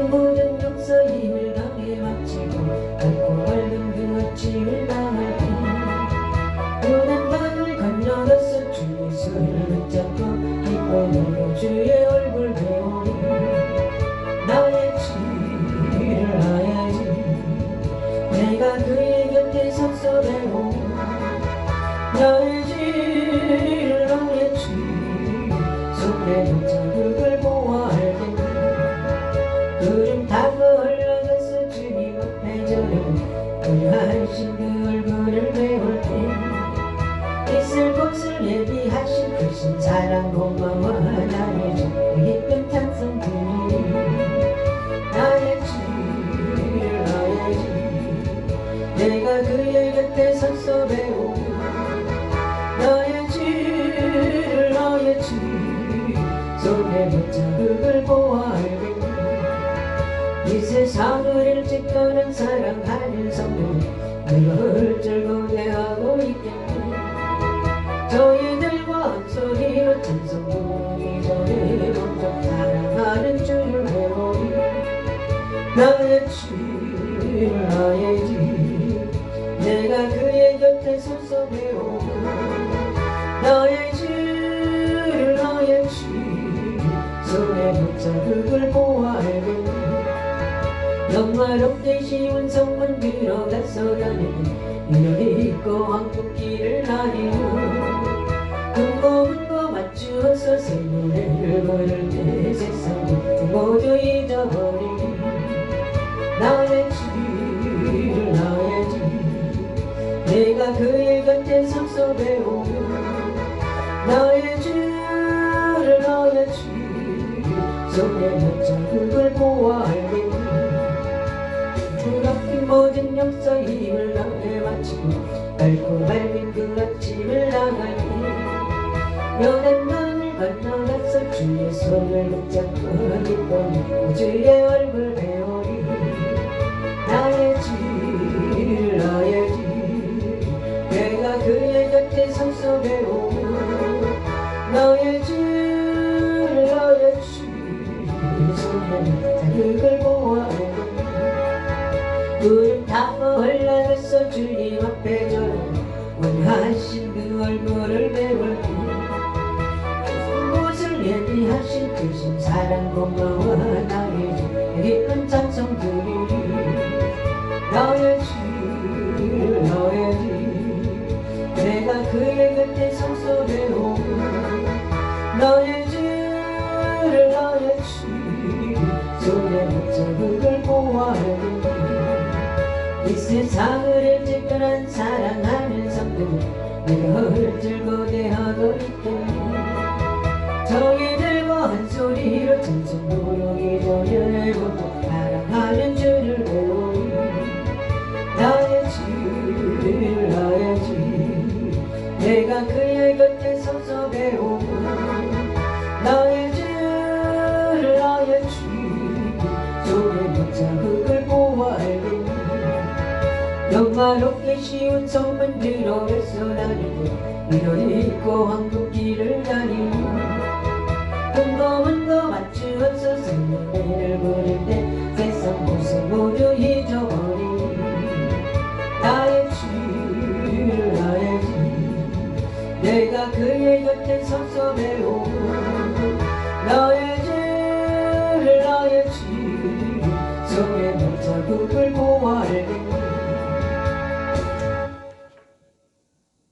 모든 역사 힘을 당해 마치고 밝고 밝은 그 아침을 당할 때 눈한 밤을 건너갔어 주의 손을 붙잡고 기쁨으로 주의 얼굴 배우니 나의 치를 하야지. 내가 그의 곁에 서서 배우니 나 구름 타고 올라가서 주님 앞에 저는 그하신 그 얼굴을 배울 때 있을 곳을 예비하신 크신 사랑 고마워 나의 주 깊은 찬송 드리니 나의 주를 나의 주 내가 그의 곁에 서서 배우고 나의 주를 나의 주 손에 붙잡을 보아 알겠 세상을 일찍 떠난 사랑하는 성도 늘 즐거워하고 있겠네 저희들과 한 소리로 찬송 부르기 전에 먼저 사랑하는 주를 배우니 나의 주 나의 주 내가 그의 곁에 서서 배우고 나의 영화롭게 쉬운 성문 가는 이별이 있고 황금길을 다니며 금고문고 맞추어서 새 노래를 부를 때 세상 모두 잊어버리니 나의 주 나의 주 내가 그의 곁에 서서 배우며 나의 주를 나의 주 손에 붙잡을 보아 알겠네 부럽긴 모든 역사 힘을 당해 마치고 밝고 밝은 그 아침을 나가니 연한 마음을 건너가서 주의 손을 붙잡고 기쁨 주의 얼굴 배우리 나의 주 나의 주 내가 그의 곁에 서서 배우고 너의 주 너의 주 손에 보아 알겠네 타고 올라가서 주님 앞에 저는 원하신 그 얼굴을 배울 때 곳을 예비하신 크신 사랑 고마워 나의 주 깊은 찬송 드리리 너의 주 너의 주 내가 그의 곁에 서서 배우고 너의 주를 너의 주 손에 붙잡을 보아 알겠네 이 세상을 떠난 사랑하는 성도 내가 헐들고 대하고 있겠네 저희들과 한 소리로 찬송 부르기 전에 모두 사랑하는 주를 배우니 나의 주 나의 주 내가 그의 곁에 서서 배우고 나의 주를 나의 주 붙잡을 보아 알겠네 영화롭게 쉬운 성문 들어가서 나는 이별이 있고 황금길을 다니며 금검은 거 맞추어서 생명을 부를 때 세상 모습 모두 잊어버리니 나의 주 나의 주 내가 그의 곁에 서서 배우고 너의 주를 나의 주 손에 붙잡을 보아 알겠네